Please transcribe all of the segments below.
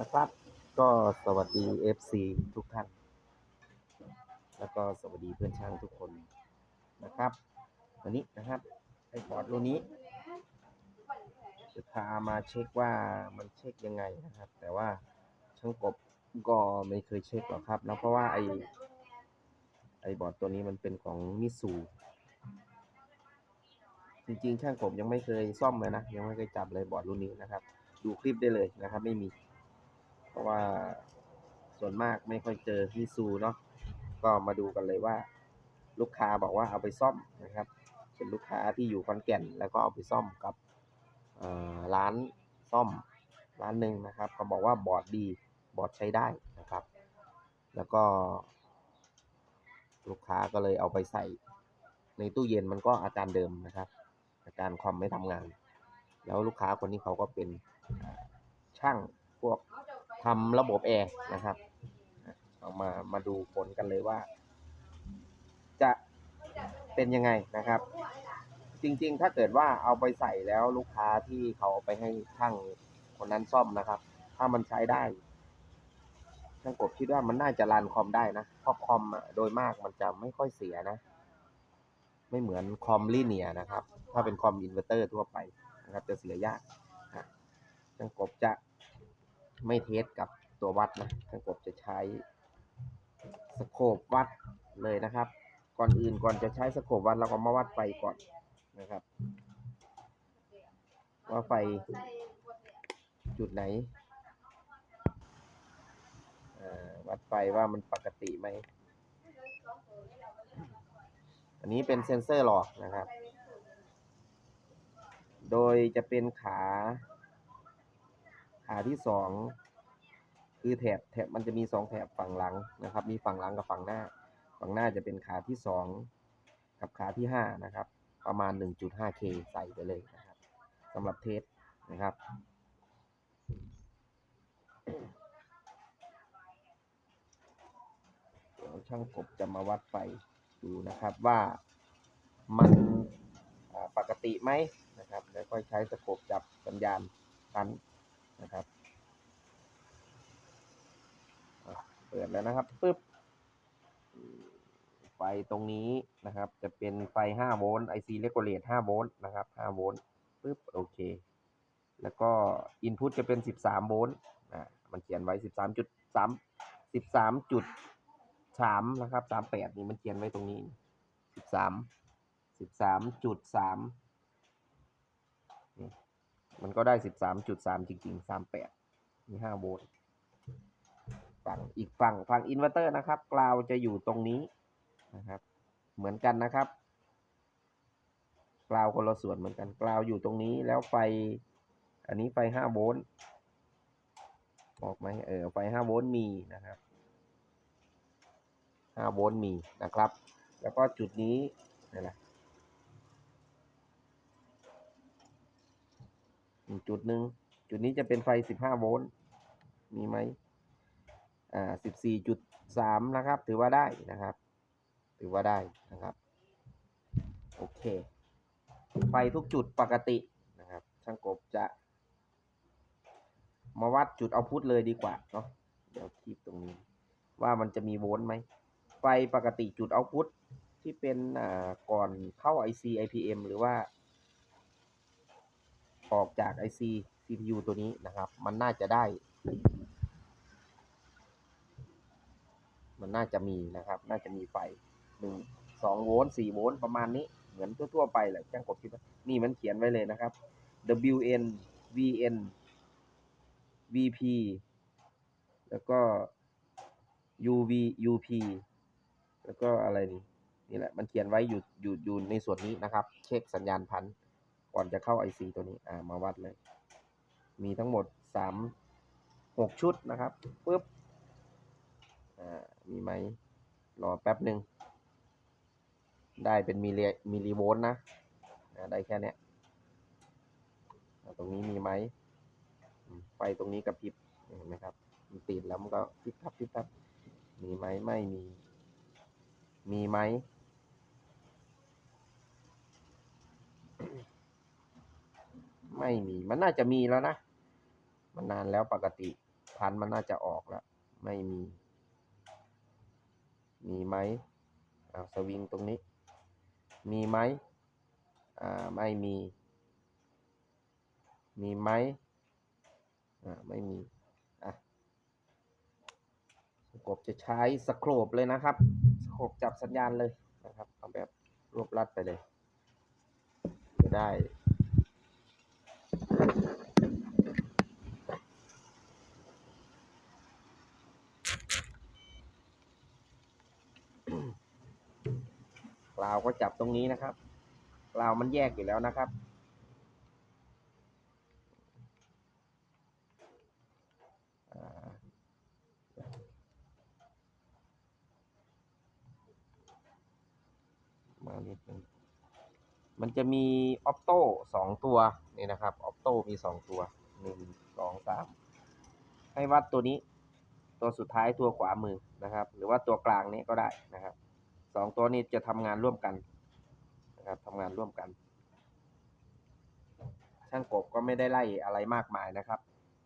นะครับ ก็สวัสดี FC ทุกท่าน แล้วก็สวัสดีเพื่อนช่างทุกคนนะครับวันนี้นะครับไอ้บอร์ดรุ่นนี้จะพามาเช็คว่ามันเช็คยังไงนะครับ แต่ว่าช่างกบก็ไม่เคยเช็คหรอกครับแล้วเพราะว่าไอ้ไอ้บอร์ดตัวนี้มันเป็นของมิสูจริงๆ ช่างกบยังไม่เคยซ่อมเลยนะ ยังไม่เคยจับเลยบอร์ดรุ่นนี้นะครับ ดูคลิปได้เลยนะครับ ไม่มี เพราะว่าส่วนมากไม่ค่อยเจอที่ซูเนาะก็มาดูกันเลยว่า ลูกค้าบอกว่าเอาไปซ่อมนะครับ เป็นลูกค้าที่อยู่ขอนแก่น แล้วก็เอาไปซ่อมกับร้านซ่อมร้านหนึ่งนะครับเขาบอกว่าบอร์ดดีบอร์ดใช้ได้นะครับ แล้วก็ ลูกค้าก็เลยเอาไปใส่ ในตู้เย็นมันก็อาการเดิมนะครับ อาการคอมไม่ทำงาน แล้วลูกค้าคนนี้เขาก็เป็นช่างพวก ทำระบบแอร์นะครับ เอามามาดูผลกันเลยว่า จะเป็นยังไงนะครับ จริงๆ ถ้าเกิดว่าเอาไปใส่แล้วลูกค้าที่เขาเอาไปให้ช่างคนนั้นซ่อมนะครับ ถ้ามันใช้ได้ช่างกบคิดว่ามันน่าจะรันคอมได้นะเพราะคอมโดยมากมันจะไม่ค่อยเสียนะ ไม่เหมือนคอมลีเนียนะครับ ถ้าเป็นคอมอินเวอร์เตอร์ทั่วไปนะครับ จะเสียยากช่างกบจะ ไม่เทสกับตัววัดนะช่างกบจะใช้สโคปวัดเลยนะครับ ก่อนอื่นก่อนจะใช้สโคปวัดเราก็มาวัดไฟก่อนนะครับว่าไฟจุดไหนวัดไฟว่ามันปกติไหม อันนี้เป็นเซ็นเซอร์หลอกนะครับ โดยจะเป็นขา ขาที่สองคือแถบแถบมันจะมีสองแถบฝั่งหลังนะครับ มีฝั่งหลังกับฝั่งหน้า ฝั่งหน้าจะเป็นขาที่สองกับขาที่ห้านะครับ ประมาณ 1.5K ใส่ไปเลยนะครับสำหรับเทสนะครับเดี๋ยวช่างกบจะมาวัดไฟดูนะครับว่ามันปกติไหมนะครับแล้วก็ใช้สโคปจับสัญญาณกัน นะครับเปิดแล้วนะครับปึ๊บไฟตรงนี้นะครับ จะเป็นไฟ 5 โวลต์ IC Regulate 5 โวลต์นะครับ 5 โวลต์ปึ๊บโอเค แล้วก็ Input จะเป็น 13 โวลต์อ่ามันเขียนไว้ 13.3 13จุดสามนะครับสามแปดนี่มันเขียนไว้ตรงนี้สิบสา มันก็ได้สิบสามจุดสามจริงๆสามแปดมีห้าโวลต์ฝั่งอีกฝั่งฝั่งอินเวอร์เตอร์นะครับกราวจะอยู่ตรงนี้นะครับ เหมือนกันนะครับกราวคนละส่วนเหมือนกันกราวอยู่ตรงนี้แล้วไฟ อันนี้ไฟห้าโวลต์ออกไหมเออไฟห้าโวลต์มีนะครับ5โวลต์มีนะครับ แล้วก็จุดนี้นี่แหละอีก จุดหนึ่งจุดนี้จะเป็นไฟ 15 โวลต์ มีไหมอ่า 14.3 นะครับ ถือว่าได้นะครับ ถือว่าได้นะครับ โอเค ไฟทุกจุดปกตินะครับ ช่างกบจะมาวัดจุดเอาพุทเลยดีกว่าเนาะ เดี๋ยวคีบตรงนี้ ว่ามันจะมีโวลต์ไหม ไฟปกติจุดเอาพุทที่เป็นอ่าก่อนเข้า IC IPM หรือว่า ออกจาก IC CPU ตัวนี้นะครับ มันน่าจะได้ มันน่าจะมีนะครับ น่าจะมีไฟหนึ่งสองโวลต์สี่โวลต์ประมาณนี้ เหมือนทั่วๆไปแหละช่างกดคิดว่านี่มันเขียนไว้เลยนะครับ WN VN VP แล้วก็ UV UP แล้วก็อะไรนี่นี่แหละ มันเขียนไว้อยู่อยู่อยู่ในส่วนนี้นะครับ เช็คสัญญาณพันธุ์ ก่อนจะเข้า IC ตัวนี้อ่ามาวัดเลย มีทั้งหมดสามหกชุดนะครับปุ๊บอ่ามีไหมรอแป๊บหนึ่งได้เป็นมิลลิมิลลิโวลต์นะได้แค่เนี้ยตรงนี้มีไหมอืมไฟตรงนี้กระพริบเห็นไหมครับมันติดแล้วมันก็พริบครับพริบครับมีไหมไม่มี มีไหม ไม่มี มันน่าจะมีแล้วนะ มันนานแล้วปกติพันมันน่าจะออกแล้ว ไม่มี มีไหมอ่าสวิงตรงนี้ มีไหมอ่าไม่มี มีไหมอ่าไม่มีอะกบจะใช้สโครบเลยนะครับสโครบจับสัญญาณเลยนะครับเอาแบบรวบรัดไปเลยจะได้ ลาวก็จับตรงนี้นะครับกลาวมันแยกอยู่แล้วนะครับ มานิดนึงมันจะมีออ t โต้สองตัวนี่นะครับออ t โต้มีสองตัวหนึ่งสองสามให้วัดตัวนี้ ตัวสุดท้ายตัวขวามือนะครับ หรือว่าตัวกลางนี้ก็ได้นะครับ สองตัวนี้จะทำงานร่วมกันนะครับทำงานร่วมกัน ช่างกบก็ไม่ได้ไล่อะไรมากมายนะครับ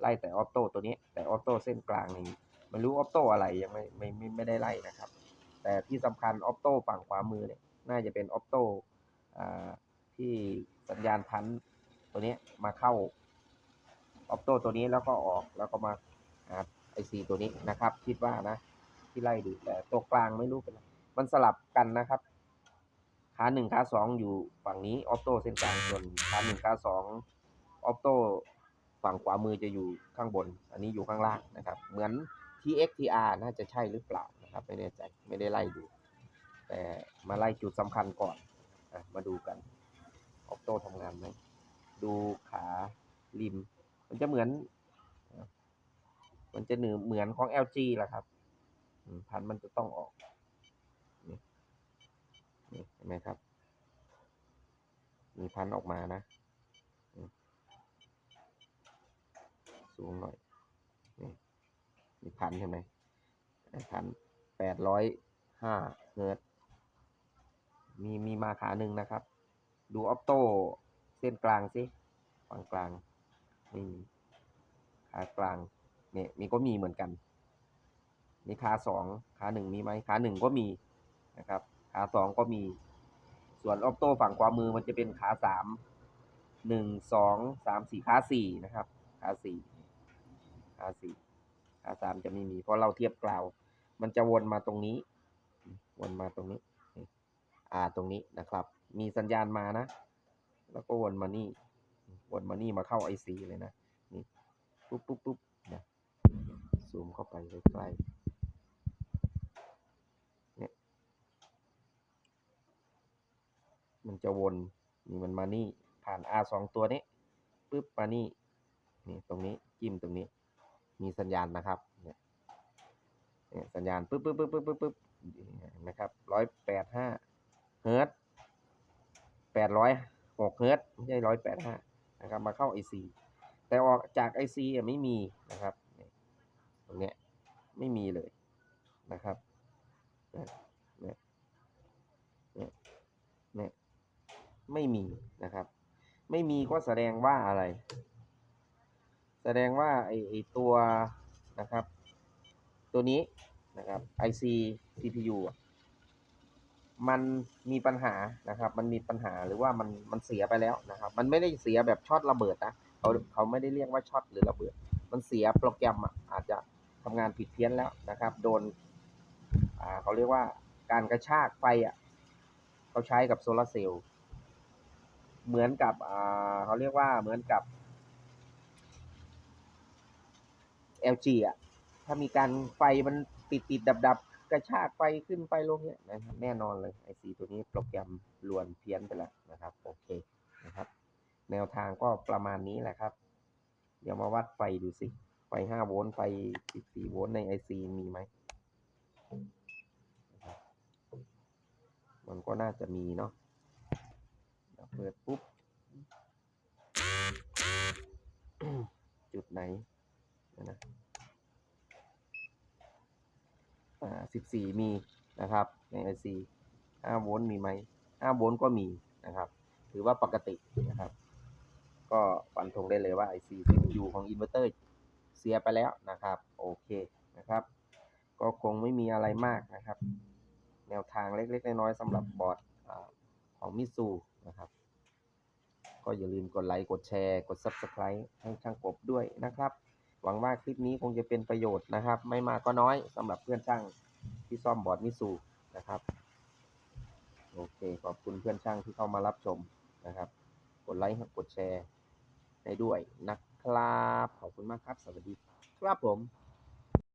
ไล่แต่ออ t โต้ตัวนี้ แต่ออ t โต้เส้นกลางนี่ไม่รู้ออ t โต้อะไรยังไม่ไม่ไม่ไม่ได้ไล่นะครับ แต่ที่สำคัญออ t โต้ฝั่งขวามือเนี่ยน่าจะเป็นออ t โต้ที่สัญญาณพันตัวนี้มาเข้าออ t โต้ตัวนี้แล้วก็ออกแล้วก็มาไอซีตัวนี้นะครับ คิดว่านะ ที่ไล่ดูแต่ตัวกลางไม่รู้เป็นไร มันสลับกันนะครับ ขาหนึ่งขาสองอยู่ฝั่งนี้ออโต้เส้นกลางส่วนขาหนึ่งขาสองออโต้ฝั่งขวามือจะอยู่ข้างบน อันนี้อยู่ข้างล่างนะครับ เหมือน TXTR น่าจะใช่หรือเปล่านะครับไม่แน่ใจไม่ได้ไล่ดู แต่มาไล่จุดสำคัญก่อนอมาดูกันออโต้ทำงานไหมดูขาริม มันจะเหมือน มันจะเหนือเหมือนของ LG แหละครับพันมันจะต้องออก นี่เห็นไหมครับ มีพันออกมานะ สูงหน่อย นี่มีพันเห็นไหมพันแปดร้อยห้าเฮิร์ตมีมีมาขาหนึ่งนะครับ ดูออปโต้เส้นกลางสิฝั่งกลางไม่มีขากลางเนี่ยมีก็มีเหมือนกันนี่ขาสองขาหนึ่งมีไหมขาหนึ่งก็มีนะครับ ขาสองก็มี ส่วนออปโต้ฝั่งขวามือมันจะเป็นขาสามหนึ่งสองสามสี่ขาสี่นะครับ ขาสี่ขาสี่ขาสามจะไม่มี เพราะเราเทียบกล่าว มันจะวนมาตรงนี้ วนมาตรงนี้ อ่าตรงนี้นะครับ มีสัญญาณมานะ แล้วก็วนมานี่ วนมานี่มาเข้าไอซีเลยนะ นี่ ปุ๊บปุ๊บปุ๊บนะซูมเข้าไปใกล้ๆเนี่ย มันจะวนนี่มันมานี่ผ่าน R สองตัวนี้ปุ๊บมานี่นี่ตรงนี้จิ้มตรงนี้ มีสัญญาณนะครับเนี่ยสัญญาณปุ๊บปุ๊บปุ๊บปุ๊บปุ๊บปุ๊บนไหมครับร้อยแปดห้าเฮิร์ตแปดร้อยหกเฮิร์ตไม่ใช่ร้อยแปดห้านะครับมาเข้าไอซีแต่ออกจากไอซีไม่มีนะครับตรงเนี้ยไม่มีเลยนะครับเนี่ยเนี่ยเนี่ยเนี่ย ไม่มีนะครับ ไม่มีก็แสดงว่าอะไร แสดงว่าไอไอตัวนะครับ ตัวนี้นะครับ IC CPU มันมีปัญหานะครับ มันมีปัญหาหรือว่ามันมันเสียไปแล้วนะครับ มันไม่ได้เสียแบบช็อตระเบิดนะเขาเขาไม่ได้เรียกว่าช็อตหรือระเบิด มันเสียโปรแกรมอะอาจจะทำงานผิดเพี้ยนแล้วนะครับ โดนอ่าเขาเรียกว่าการกระชากไฟอะเขาใช้กับโซลาร์เซลล์ เหมือนกับอ่าเขาเรียกว่าเหมือนกับ LG อะ ถ้ามีการไฟมันติดติดดับดับกระชากไฟขึ้นไฟลงเนี่ยนะครับแน่นอนเลยไอซีตัวนี้โปรแกรมลวนเพี้ยนไปแล้วนะครับ โอเคนะครับ แนวทางก็ประมาณนี้แหละครับ เดี๋ยวมาวัดไฟดูสิ ไฟ5โวลต์ไฟ14โวลต์ในไอซีมีไหม มันก็น่าจะมีเนาะ เปิดปุ๊บ จุดไหนนะอ่า14มีนะครับ ใน IC 5โวลต์มีไหม5โวลต์ก็มีนะครับ ถือว่าปกตินะครับ ก็ฟันธงได้เลยว่า IC CPU ของอินเวอร์เตอร์เสียไปแล้วนะครับ โอเคนะครับ ก็คงไม่มีอะไรมากนะครับ แนวทางเล็กๆ น้อยๆสำหรับบอร์ดของมิซูนะครับ ก็อย่าลืมกดไลค์ กดแชร์ กด Subscribe ให้ช่างกบด้วยนะครับ หวังว่าคลิปนี้คงจะเป็นประโยชน์นะครับ ไม่มากก็น้อยสำหรับเพื่อนช่างที่ซ่อมบอร์ดมิซูนะครับโอเค ขอบคุณเพื่อนช่างที่เข้ามารับชมนะครับ กดไลค์กดแชร์ให้ด้วยนะครับ ขอบคุณมากครับ สวัสดีครับผม